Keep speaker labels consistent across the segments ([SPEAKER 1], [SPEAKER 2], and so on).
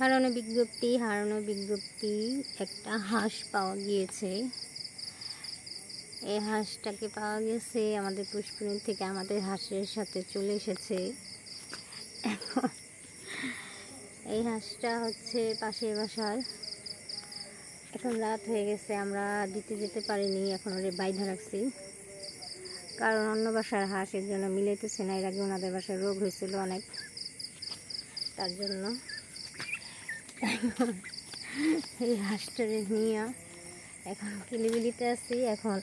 [SPEAKER 1] হারানো বিজ্ঞপ্তি হারানো বিজ্ঞপ্তি, একটা হাঁস পাওয়া গিয়েছে। এই হাঁসটাকে পাওয়া গেছে আমাদের পুষ্পিনী থেকে, আমাদের হাঁসের সাথে চলে এসেছে। এখন এই হাঁসটা হচ্ছে পাশের বাসার। এখন রাত হয়ে গেছে, আমরা দিতে যেতে পারিনি, এখন ওরে বাইধা রাখছি। কারণ অন্য বাসার হাঁসের জন্য মিলাইতেছে না, এর আগে ওনাদের বাসায় রোগ হয়েছিল অনেক। তার জন্য এই হাঁসটারে নিয়ে এখন কিলিবিলিতে আছি। এখন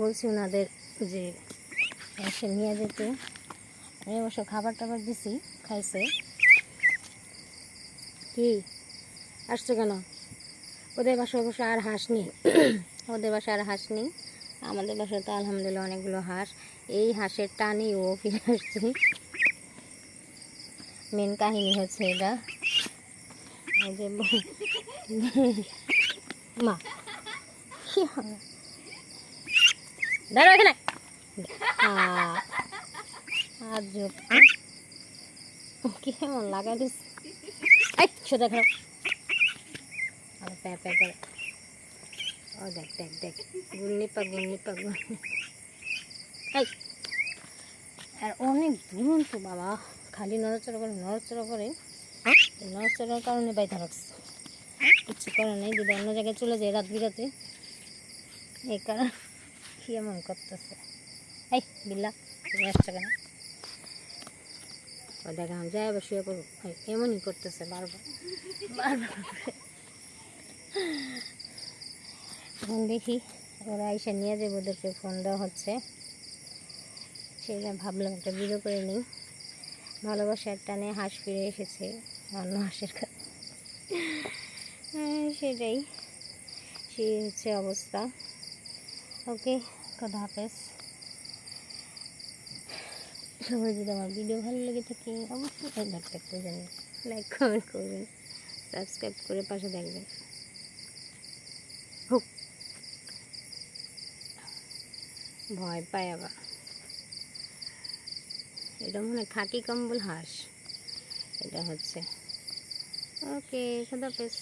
[SPEAKER 1] বলছি ওনাদের যে এসে নিয়ে যেতে। আমি অবশ্য খাবার টাবার দিছি, খাইছে। কি? আসছো কেন? ওদের বাসায় অবশ্য আর হাঁস নেই। ওদের বাসায় আর হাঁস নেই। আমাদের বাসায় তো আলহামদুলিল্লাহ অনেকগুলো হাঁস। এই হাঁসের টানেই ও ফিরে আসছে। মেন কাহিনী হচ্ছে এটা। আর কেমন দিস। দেখ দেখ দেখ। গুন্নি পা গুন্নি পা আর অনেক দুরন্ত বাবা। খালি নড়াচড়া করে নড়াচড়া করে। নড়াচড়ার কারণে রাখছে কিছু অন্য জায়গায় চলে যায় রাত বিরাতে, এই কারণ কি এমন করতেছে? এই, বিল্লা দেখা আবার শুয়ে এমনই করতেছে বারবার। বারবার এখন দেখি, ওরা এসে নিয়ে যাবে, ওদেরকে ফোন দেওয়া হচ্ছে। সেটা ভাবলাম একটা ভিডিও করে নিই। ভালোবাসার টানে হাঁস ফিরে এসেছে অন্য হাঁসের হ্যাঁ, সেটাই। সেই হচ্ছে অবস্থা। ওকে কথা হাফেজ। সবাই যদি আমার ভিডিও ভালো লেগে থাকে অবশ্যই লাইক থাকতে জানেন লাইক কমেন্ট করবেন। সাবস্ক্রাইব করে পাশে দেখবেন হোক ভয় পায় আবার। এটা মনে খাঁটি কম্বল হাঁস। এটা হচ্ছে। ওকে খুদাফেজ